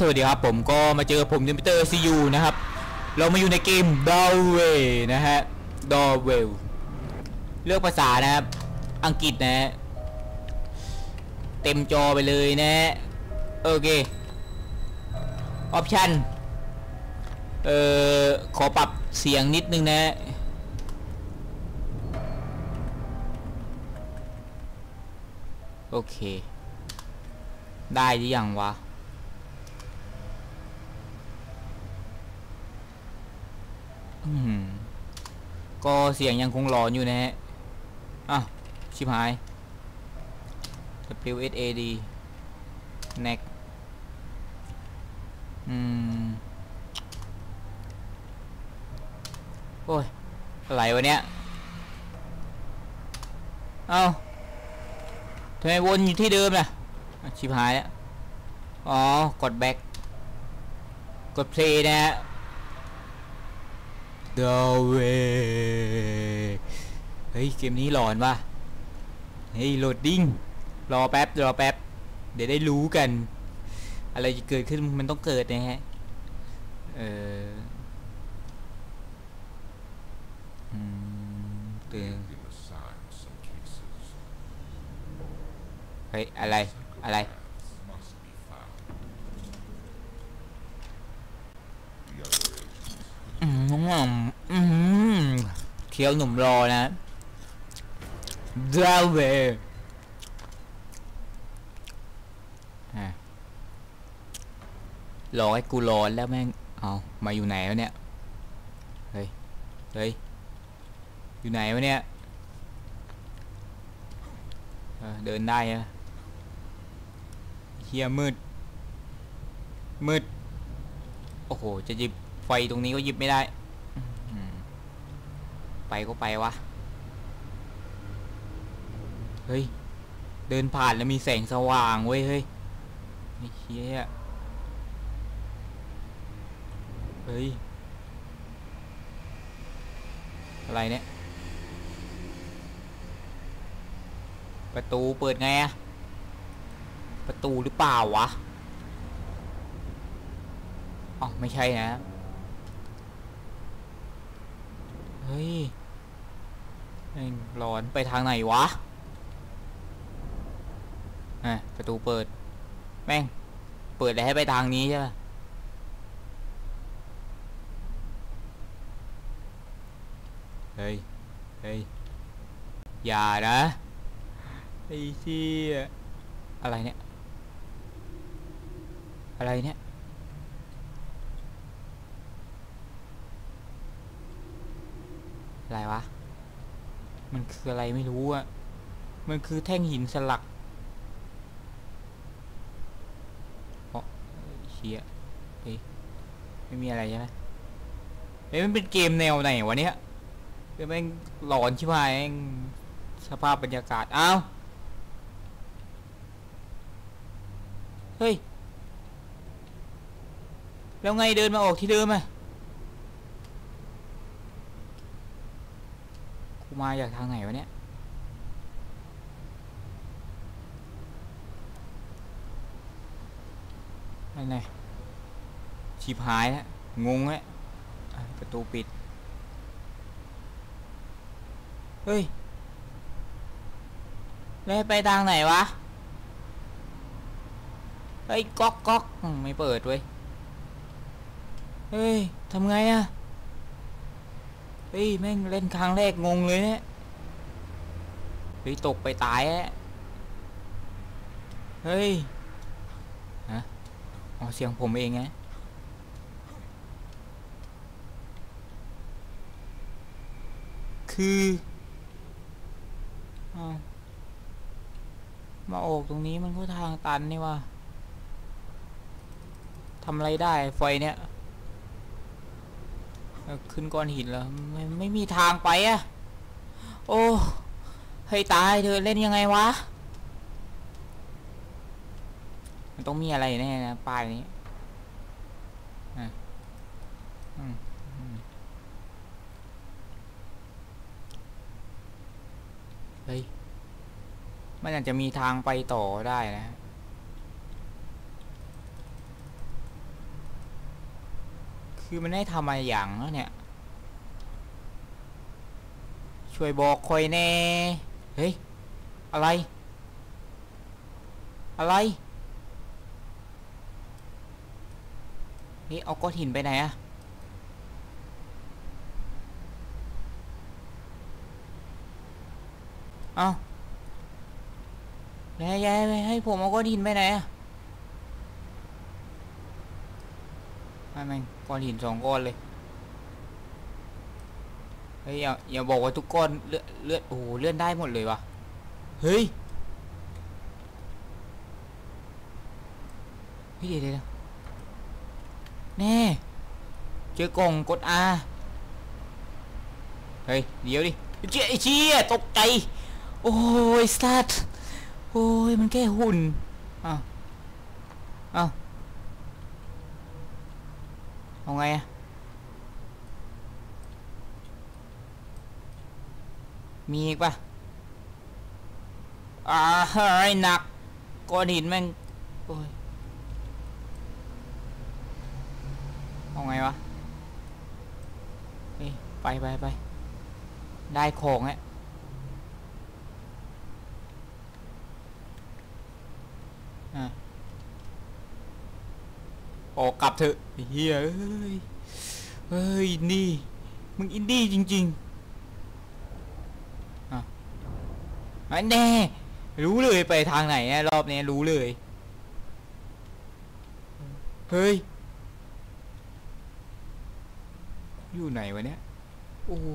สวัสดีครับผมก็มาเจอผมดิมิเตอร์ซียูนะครับ เรามาอยู่ในเกม d o w w a y นะฮะ d o w w a y เลือกภาษานะครับ อังกฤษนะฮะเต็มจอไปเลยนะฮะโอเคออปชันเอ่อ ขอปรับเสียงนิดนึงนะโอเค ได้หรือยังวะ อืม ก็เสียงยังคงหลอนอยู่นะฮะอะชิบหาย WSAD neck อืม โอ้ย อะไรวะเนี้ย เอ้าทำไมวนอยู่ที่เดิมล่ะอะ ชิบหายแล้ว อ๋อ กดแบ็กกดเพลย์นะฮะ The way เฮ้ย เกมนี้หลอนว่ะ เฮ้ย โหลดดิ้ง รอแป๊บ รอแป๊บ เดี๋ยวได้รู้กัน อะไรจะเกิดขึ้นมันต้องเกิดนะฮะ เอออืมเตือน been assigned some cases. เฮ้ย อะไร อะไร Paths must be found. The other agents อืมอืม เคี้ยวหนุ่มรอนะดาเวรอให้กูร้อนแล้วแม่ง เอามาอยู่ไหนวะเนี่ย เฮ้ย เฮ้ย อยู่ไหนวะเนี่ยเออเดินได้อะเฮียมืด มืด โอ้โห จะหยิบ ไฟตรงนี้ก็หยิบไม่ได้ ไปก็ไปวะ เฮ้ย เดินผ่านแล้วมีแสงสว่างเว้ย เฮ้ยไอ้เชี่ยเฮ้ย อะไรเนี่ย ประตูเปิดไงอะประตูหรือเปล่าวะ อ๋อ ไม่ใช่นะ เฮ้ยแม่งร้อนไปทางไหนวะอะประตูเปิด แม่ง เปิดแล้ให้ไปทางนี้ใช่ปะเฮ้ย เฮ้ย อย่านะไอ้เชี่อะไรเนี่ย อะไรเนี่ย อะไรวะ มันคืออะไรไม่รู้อะมันคือแท่งหินสลักเพราะเชียเฮ้ยไม่มีอะไรใช่ไหมเฮ้ยมันเป็นเกมแนวไหนวะเนี้ยเดี๋ยวแม่งหลอนชิบหายแม่งสภาพบรรยากาศ อ้าว เฮ้ย แล้วไงเดินมาออกที่เดิมอะ มาจากทางไหนวะเนี่ยนั่นไงชิบหายแล้วงงแล้วอะประตูปิด เฮ้ย แล้วไปทางไหนวะ เฮ้ย ก๊อกก๊อกไม่เปิดเว้ย เฮ้ย ทำไงอะ เฮ้ยแม่งเล่นครั้งแรกงงเลยเนี่ยเฮ้ยตกไปตายแอะเฮ้ยฮะอ๋อเสียงผมเองไงคืออมาออกตรงนี้มันก็ทางตันนี่ว่าทำอะไรได้ไฟเนี่ย ขึ้นก้อนหินแล้วไม่ไม่มีทางไปอะโอ้ให้ตายเธอเล่นยังไงวะ มันต้องมีอะไรแน่นะป้ายนี้เฮ้ยมันอาจจะมีทางไปต่อได้นะ คือมันให้ทำอะไรอย่างแล้วเนี่ย ช่วยบอกคอยแน่ เฮ้ย อะไร อะไรเฮ้ยเอาก้อนหินไปไหนอะเอาแย่แย่ให้ผมเอาก้อนหินไปไหนอะ ไม่แม่งก้อนหินสองก้อนเลยเฮ้ยอย่าอย่าบอกว่าทุกก้อนเลือดเลือดโอ้โหเลื่อนได้หมดเลยวะเฮ้ยเฮ้ยเดี๋ยวเดี๋ยวแน่เจอกล่องกด R เฮ้ยเดี๋ยวดิเจ๊ไอ้เชี่ยตกใจโอ้ยสตาร์โอ้ยมันแค่หุ่นอ้าวอ้าว เอาไงอะมีอีกปะอ่าเฮ้ยหนักก้อนหินแม่งโอ้ยเอาไงวะเฮ้ยไปไปไปได้ของแล้วอะ ออกกลับเถอะเฮียเอ้ยเฮ้ยอินดี้มึงอินดี้จริงๆอันแน่รู้เลยไปทางไหนอะรอบนี้รู้เลย เฮ้ย อยู่ไหนวะเนี่ยโอ้โห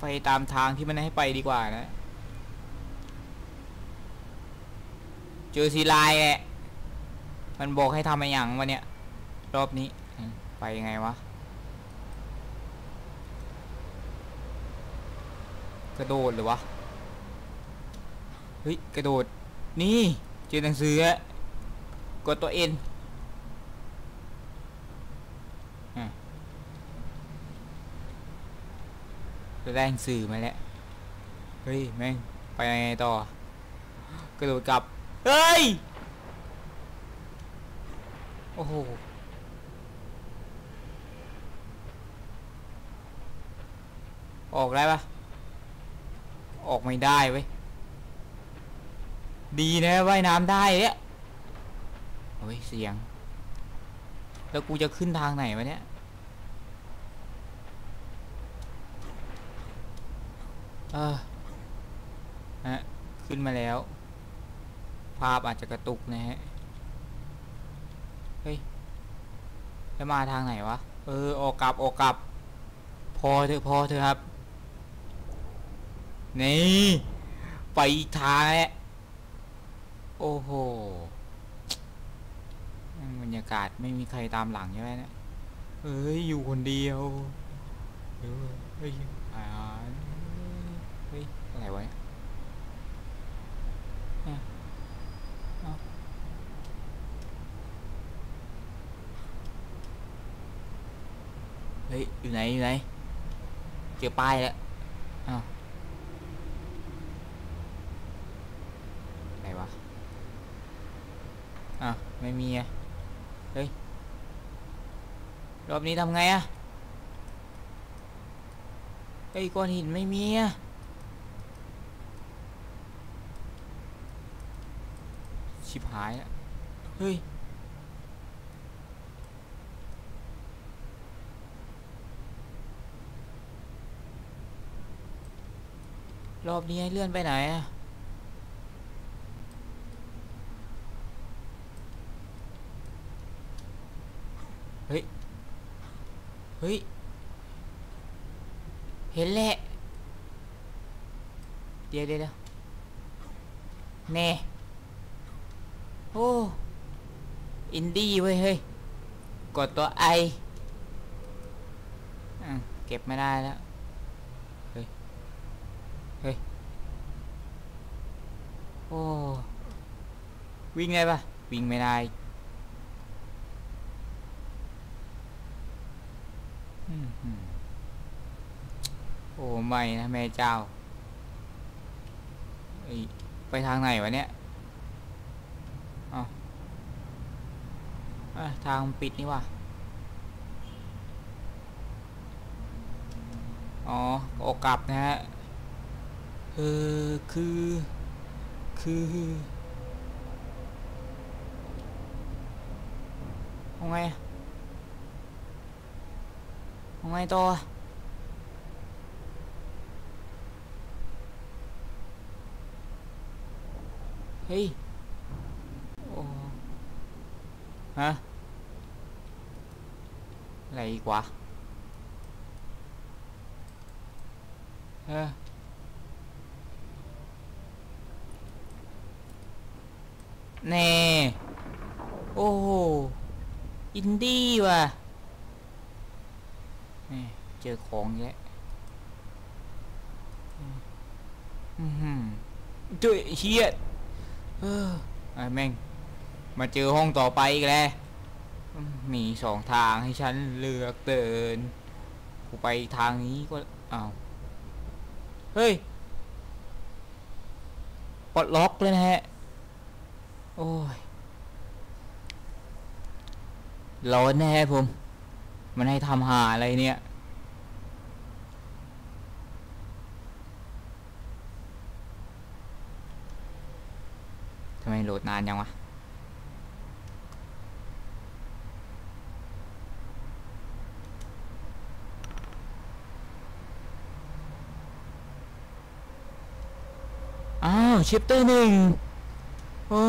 ไปตามทางที่มันให้ไปดีกว่านะ เจอซีไลน์แอะ มันบอกให้ทำอะไรอย่างวะเนี่ย รอบนี้ ไปยังไงวะ กระโดดหรือวะ เฮ้ย กระโดด นี่ เจอหนังสืออะกดตัวเอ็นจะได้หนังสือมาแล้ว เฮ้ย แม่ง ไปยังไงต่อ กระโดดกลับ เฮ้ย อ้โหออกได้ปะออกไม่ได้เว้ย ดีนะว่ายน้ำได้เนี่ยเฮ้ยเสียง แล้วกูจะขึ้นทางไหนวะเนี่ย เออฮะ ขึ้นมาแล้ว ภาพอาจจะกระตุกนะฮะ เฮ้ย แล้วมาทางไหนวะ เออออกกลับออกกลับ พอเถอะพอเถอะครับ นี่ ไปอีกทางแล้วโอ้โหบรรยากาศไม่มีใครตามหลังใช่ไหมเนี่ยเอ้ยอยู่คนเดียวเออเฮ้ยอ่าเฮ้ยอะไรวะเนี่ยเอ้าเฮ้ ยอยู่ไหนอยู่ไหนเจอป้ายแล้วอ้าวไหนวะอะไม่มีอะเฮ้ยรอบนี้ทำไงอะเฮ้ก้อนหินไม่มีอะชิบหายอะเฮ้ย รอบนี้ให้เลื่อนไปไหนอะเฮ้ย เฮ้ย เห็นแหละ เดี๋ยวเดี๋ยวเดี๋ยวแน่โอ้อินดี้เว้ยเฮ้ย กดตัวไออะเก็บไม่ได้แล้ว เฮ้ย โอ้ วิ่งได้ปะวิ่งไม่ได้โอ้ไม่นะแม่เจ้า ไปทางไหนวะเนี่ยเอาอะทางปิดนี่ว่ะอ๋อออกกลับนะฮะ เออคือ คือเอาไงอะเอาไงต่อเฮ้ยโอ้ฮะอะไรอีกวะเออ แน่ โอ้โห อินดี้ว่ะเจอของแยะอือหือเจ้ยเฮียเออไอ้แม่ง มาเจอห้องต่อไปอีกแล้วมมีสองทางให้ฉันเลือกเดินกูไปทางนี้ก็อ้าว เฮ้ยปลดล็อกเลยนะฮะ โอ้ยร้อนแน่ผม มันให้ทำหาอะไรเนี่ยทำไมโหลดนานยังวะอ้าวชิปเตอร์หนึ่ง โอ้